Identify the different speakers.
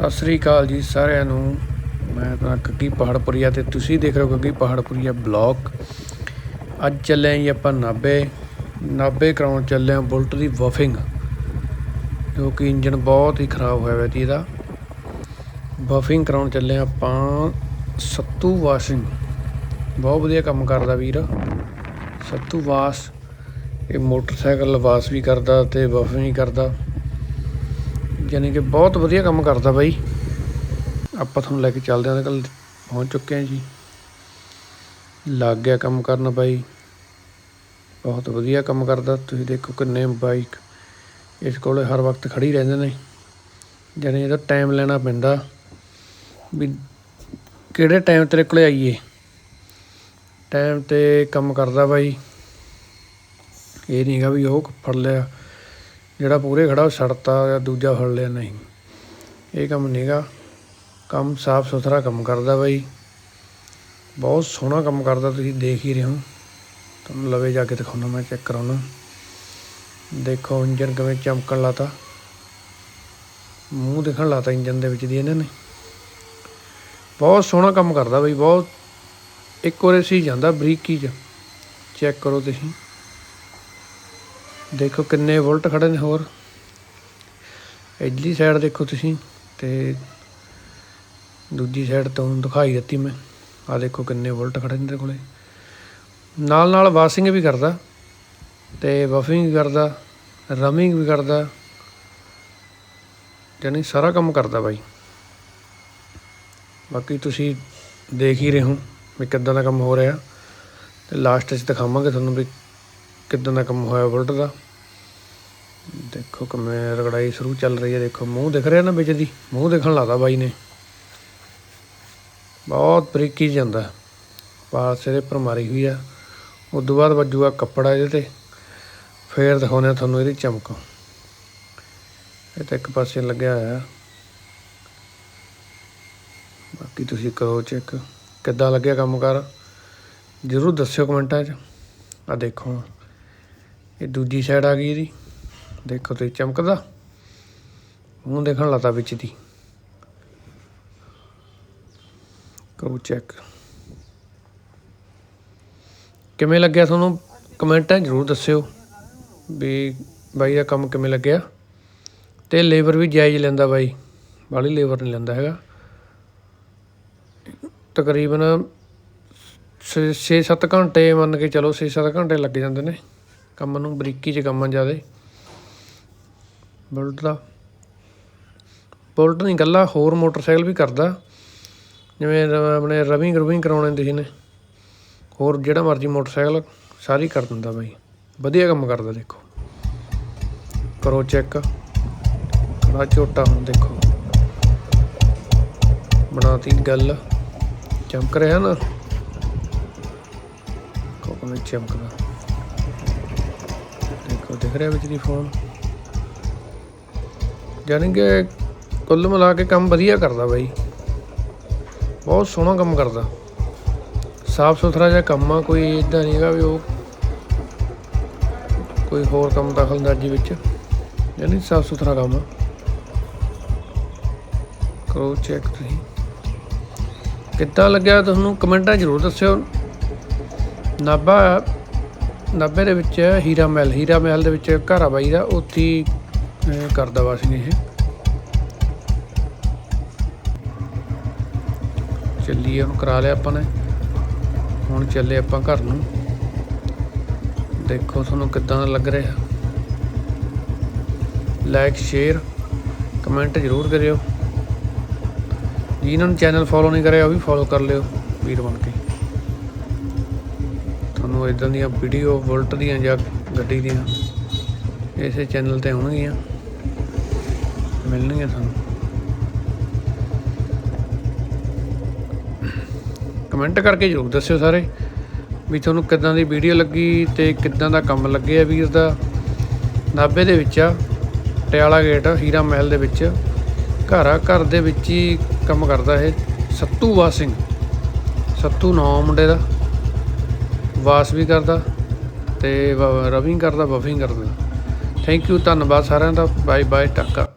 Speaker 1: ਸਤਿ ਸ੍ਰੀ ਅਕਾਲ ਜੀ ਸਾਰਿਆਂ ਨੂੰ। ਮੈਂ ਤਾਂ ਗੱਗੀ ਪਹਾੜਪੁਰੀਆ ਤੇ ਤੁਸੀਂ ਦੇਖ ਰਹੇ ਹੋ ਗੱਗੀ ਪਹਾੜਪੁਰੀਆ ਬਲੌਗ। ਅੱਜ ਚੱਲੇ ਜੀ ਆਪਾਂ ਨਾਭੇ। ਨਾਭੇ ਕਰਾਉਣ ਚੱਲੇ ਹਾਂ ਬੁਲਟ ਦੀ ਵਫਿੰਗ, ਜੋ ਕਿ ਇੰਜਨ ਬਹੁਤ ਹੀ ਖਰਾਬ ਹੋਇਆ ਹੋਇਆ ਸੀ ਇਹਦਾ। ਵਫਿੰਗ ਕਰਾਉਣ ਚੱਲੇ ਹਾਂ ਆਪਾਂ ਸੱਤੂ ਵਾਸ਼ਿੰਗ। ਬਹੁਤ ਵਧੀਆ ਕੰਮ ਕਰਦਾ ਵੀਰ। ਸੱਤੂ ਵਾਸ਼, ਇਹ ਮੋਟਰਸਾਈਕਲ ਵਾਸ਼ ਵੀ ਕਰਦਾ ਤੇ ਵਫਿੰਗ ਵੀ ਕਰਦਾ। ਯਾਨੀ ਕਿ ਬਹੁਤ ਵਧੀਆ ਕੰਮ ਕਰਦਾ ਬਾਈ। ਆਪਾਂ ਤੁਹਾਨੂੰ ਲੈ ਕੇ ਚੱਲਦੇ ਹਾਂ ਉਹਦੇ ਪਹੁੰਚ ਚੁੱਕੇ ਹਾਂ ਜੀ। ਲੱਗ ਗਿਆ ਕੰਮ ਕਰਨ ਬਾਈ। ਬਹੁਤ ਵਧੀਆ ਕੰਮ ਕਰਦਾ, ਤੁਸੀਂ ਦੇਖੋ ਕਿੰਨੇ ਬਾਈਕ ਇਸ ਕੋਲੇ ਹਰ ਵਕਤ ਖੜੀ ਰਹਿੰਦੇ ਨੇ। ਯਾਨੀ ਇਹਦਾ ਟਾਈਮ ਲੈਣਾ ਪੈਂਦਾ ਵੀ ਕਿਹੜੇ ਟਾਈਮ ਤੇਰੇ ਕੋਲੇ ਆਈਏ। ਟਾਈਮ ਤੇ ਕੰਮ ਕਰਦਾ ਬਾਈ। ਇਹ ਨਹੀਂਗਾ ਵੀ ਉਹ ਫੜ ਲਿਆ। ਜਿਹੜਾ ਪੂਰੇ ਖੜਾ, ਉਹ ਸੜਤਾ ਜਾਂ ਦੂਜਾ ਫੜ ਲਿਆ, ਨਹੀਂ। ਇਹ ਕੰਮ ਨਹੀਂਗਾ ਕੰਮ ਸਾਫ਼ ਸੁਥਰਾ ਕੰਮ ਕਰਦਾ ਬਾਈ। ਬਹੁਤ ਸੋਹਣਾ ਕੰਮ ਕਰਦਾ, ਤੁਸੀਂ ਦੇਖ ਹੀ ਰਹੇ ਹੋ। ਤੁਹਾਨੂੰ ਲਵੇ ਜਾ ਕੇ ਦਿਖਾਉਣਾ, ਮੈਂ ਚੈੱਕ ਕਰਾਉਣਾ। ਦੇਖੋ ਇੰਜਨ ਕਿਵੇਂ ਚਮਕਣ ਲਾਤਾ। ਮੂੰਹ ਦਿਖਣ ਲਾਤਾ ਇੰਜਨ ਦੇ ਵਿੱਚ ਦੀ ਇਹਨਾਂ ਨੇ। ਬਹੁਤ ਸੋਹਣਾ ਕੰਮ ਕਰਦਾ ਬਾਈ, ਬਹੁਤ। ਇੱਕ ਵਾਰ ਸੀ ਜਾਂਦਾ ਬਰੀਕੀ ਚ। ਚੈੱਕ ਕਰੋ ਤੁਸੀਂ। ਦੇਖੋ ਕਿੰਨੇ ਵੋਲਟ ਖੜੇ ਨੇ ਹੋਰ। ਇਧਰਲੀ ਸਾਈਡ ਦੇਖੋ ਤੁਸੀਂ ਤੇ ਦੂਜੀ ਸਾਈਡ ਤੋਂ ਦਿਖਾਈ ਦਿੱਤੀ ਮੈਂ। ਆ ਦੇਖੋ ਕਿੰਨੇ ਵੋਲਟ ਖੜੇ ਨੇ ਇਹਦੇ ਕੋਲੇ। ਨਾਲ ਨਾਲ ਵਾਸ਼ਿੰਗ ਵੀ ਕਰਦਾ ਤੇ ਬਫਿੰਗ ਵੀ ਕਰਦਾ ਰਮਿੰਗ ਵੀ ਕਰਦਾ ਯਾਨੀ ਸਾਰਾ ਕੰਮ ਕਰਦਾ ਬਾਈ। ਬਾਕੀ ਤੁਸੀਂ ਦੇਖ ਹੀ ਰਹੇ ਹੋ ਵੀ ਕਿੱਦਾਂ ਦਾ ਕੰਮ ਹੋ ਰਿਹਾ। ਤੇ ਲਾਸਟ 'ਚ ਦਿਖਾਵਾਂਗੇ ਤੁਹਾਨੂੰ ਵੀ ਕਿੱਦਾਂ ਦਾ ਕੰਮ ਹੋਇਆ ਬੁਲਟ ਦਾ। ਦੇਖੋ ਕਿਵੇਂ ਰਗੜਾਈ ਸ਼ੁਰੂ ਚੱਲ ਰਹੀ ਹੈ, ਦੇਖੋ ਮੂੰਹ ਦਿਖ ਰਿਹਾ ਨਾ ਵਿੱਚ ਦੀ, ਮੂੰਹ ਦਿਖਣ ਲਾਦਾ ਬਾਈ ਨੇ। ਬਹੁਤ ਬਰੀਕੀ ਜਾਂਦਾ ਪਾਸੇ ਦੇ ਪਰ ਮਾਰੀ ਹੋਈ ਆ। ਉਸ ਤੋਂ ਬਾਅਦ ਵੱਜੂਗਾ ਕੱਪੜਾ ਇਹਦੇ ਤੇ, ਫੇਰ ਦਿਖਾਉਂਦੇ ਆ ਤੁਹਾਨੂੰ ਇਹਦੀ ਚਮਕ। ਇਹ ਤਾਂ ਇੱਕ ਪਾਸੇ ਲੱਗਿਆ ਹੋਇਆ। ਬਾਕੀ ਤੁਸੀਂ ਕਰੋ ਚੈੱਕ, ਕਿੱਦਾਂ ਲੱਗਿਆ ਕੰਮ ਕਰ ਜਰੂਰ ਦੱਸਿਓ ਕਮੈਂਟਾਂ 'ਚ। ਆ ਦੇਖੋ, ਇਹ ਦੂਜੀ ਸਾਈਡ ਆ ਗਈ ਇਹਦੀ। ਦੇਖੋ ਤੇ ਚਮਕਦਾ। ਮੂੰਹ ਦੇਖਣ ਲੱਤਾ ਵਿੱਚ ਦੀ। ਕਰੋ ਚੈੱਕ ਕਿਵੇਂ ਲੱਗਿਆ ਤੁਹਾਨੂੰ? ਕਮੈਂਟਾਂ ਜ਼ਰੂਰ ਦੱਸਿਓ ਵੀ ਬਾਈ ਦਾ ਕੰਮ ਕਿਵੇਂ ਲੱਗਿਆ। ਤੇ ਲੇਬਰ ਵੀ ਜਾਇਜ਼ ਲੈਂਦਾ ਬਾਈ। ਬਾਹਲੀ ਲੇਬਰ ਨਹੀਂ ਲੈਂਦਾ ਹੈਗਾ। ਤਕਰੀਬਨ 6-7 ਘੰਟੇ ਮੰਨ ਕੇ ਚਲੋ 6-7 ਘੰਟੇ ਲੱਗ ਜਾਂਦੇ ਨੇ। ਕੰਮ ਨੂੰ ਬਰੀਕੀ 'ਚ ਕੰਮ ਆ ਜ਼ਿਆਦੇ। ਬੁਲਟ ਦਾ। ਬੁਲਟ ਨਹੀਂ ਗੱਲਾਂ ਹੋਰ ਮੋਟਰਸਾਈਕਲ ਵੀ ਕਰਦਾ। ਜਿਵੇਂ ਆਪਣੇ ਰਵਿੰਗ ਰਵਿੰਗ ਕਰਾਉਣੇ ਤੁਸੀਂ ਨੇ ਹੋਰ ਜਿਹੜਾ ਮਰਜ਼ੀ ਮੋਟਰਸਾਈਕਲ ਸਾਰੀ ਕਰ ਦਿੰਦਾ ਬਾਈ। ਵਧੀਆ ਕੰਮ ਕਰਦਾ, ਦੇਖੋ। ਕਰੋ ਚੈੱਕ। ਬੜਾ ਝੋਟਾ ਹੁਣ, ਦੇਖੋ। ਬਣਾਤੀ ਗੱਲ। ਚਮਕ ਰਿਹਾ ਨਾ? ਕੋਕੋ ਚਮਕਦਾ? ਦੇਖੋ, ਦਿਖ ਰਿਹਾ ਵਿੱਚ ਦੀ ਫੋਨ? ਯਾਨੀ ਕਿ ਕੁੱਲ ਮਿਲਾ ਕੇ ਕੰਮ ਵਧੀਆ ਕਰਦਾ ਬਾਈ। ਬਹੁਤ ਸੋਹਣਾ ਕੰਮ ਕਰਦਾ। ਸਾਫ਼ ਸੁਥਰਾ ਜਿਹਾ ਕੰਮ ਆ, ਕੋਈ ਇਦਾਂ ਨਹੀਂ ਹੈਗਾ ਵੀ ਉਹ ਕੋਈ ਹੋਰ ਕੰਮ ਦਖਲਅੰਦਾਜ਼ੀ ਵਿੱਚ। ਯਾਨੀ ਸਾਫ਼ ਸੁਥਰਾ ਕੰਮ ਆ। ਕਰੋ ਚੈੱਕ ਤੁਸੀਂ। ਕਿੱਦਾਂ ਲੱਗਿਆ ਤੁਹਾਨੂੰ ਕਮੈਂਟਾਂ ਜ਼ਰੂਰ ਦੱਸਿਓ। ਨਾਭਾ ਨਾਭੇ ਦੇ ਵਿੱਚ ਹੀਰਾ ਮਹਿਲ। ਹੀਰਾ ਮਹਿਲ ਦੇ ਵਿੱਚ ਘਰ ਆ ਬਾਈ ਦਾ, ਉੱਥੇ ਕਰਦਾ ਵਾਸ਼ਿੰਗ ਇਹ ਚੱਲੀਏ, ਉਹਨੂੰ ਕਰਾ ਲਿਆ ਆਪਾਂ ਨੇ। ਹੁਣ ਚੱਲੇ ਆਪਾਂ ਘਰ ਨੂੰ। ਦੇਖੋ ਤੁਹਾਨੂੰ ਕਿੱਦਾਂ ਦਾ ਲੱਗ ਰਿਹਾ। ਲਾਈਕ ਸ਼ੇਅਰ ਕਮੈਂਟ ਜ਼ਰੂਰ ਕਰਿਓ। ਜਿਨ੍ਹਾਂ ਨੂੰ ਚੈਨਲ ਫੋਲੋ ਨਹੀਂ ਕਰਿਆ, ਉਹ ਵੀ ਫੋਲੋ ਕਰ ਲਿਓ, ਵੀਰ ਬਣ ਕੇ। ਤੁਹਾਨੂੰ ਇਦਾਂ ਦੀਆਂ ਵੀਡੀਓ ਵੋਲਟ ਦੀਆਂ ਜਾਂ ਗੱਡੀ ਦੀਆਂ, ਇਸੇ ਚੈਨਲ ਤੇ ਆਉਣਗੀਆਂ। ਮਿਲਣਗੀਆਂ ਤੁਹਾਨੂੰ। ਕਮੈਂਟ ਕਰਕੇ ਜ਼ਰੂਰ ਦੱਸਿਓ ਸਾਰੇ ਵੀ ਤੁਹਾਨੂੰ ਕਿੱਦਾਂ ਦੀ ਵੀਡੀਓ ਲੱਗੀ ਤੇ ਕਿੱਦਾਂ ਦਾ ਕੰਮ ਲੱਗਿਆ ਵੀਰ ਦਾ। ਨਾਭੇ ਦੇ ਵਿੱਚ ਆ ਪਟਿਆਲਾ ਗੇਟ, ਹੀਰਾ ਮਹਿਲ ਦੇ ਵਿੱਚ। ਘਰ ਆ, ਘਰ ਦੇ ਵਿੱਚ ਹੀ ਕੰਮ ਕਰਦਾ ਇਹ ਸੱਤੂ ਵਾਸਿੰਗ ਸੱਤੂ ਨਾਂ ਮੁੰਡੇ ਦਾ। ਵਾਸ ਵੀ ਕਰਦਾ ਤੇ ਰਵਿੰਗ ਕਰਦਾ ਬਫਿੰਗ ਕਰਦਾ। ਥੈਂਕ ਯੂ ਧੰਨਵਾਦ ਸਾਰਿਆਂ ਦਾ। Bye bye ਟਾਕਾ।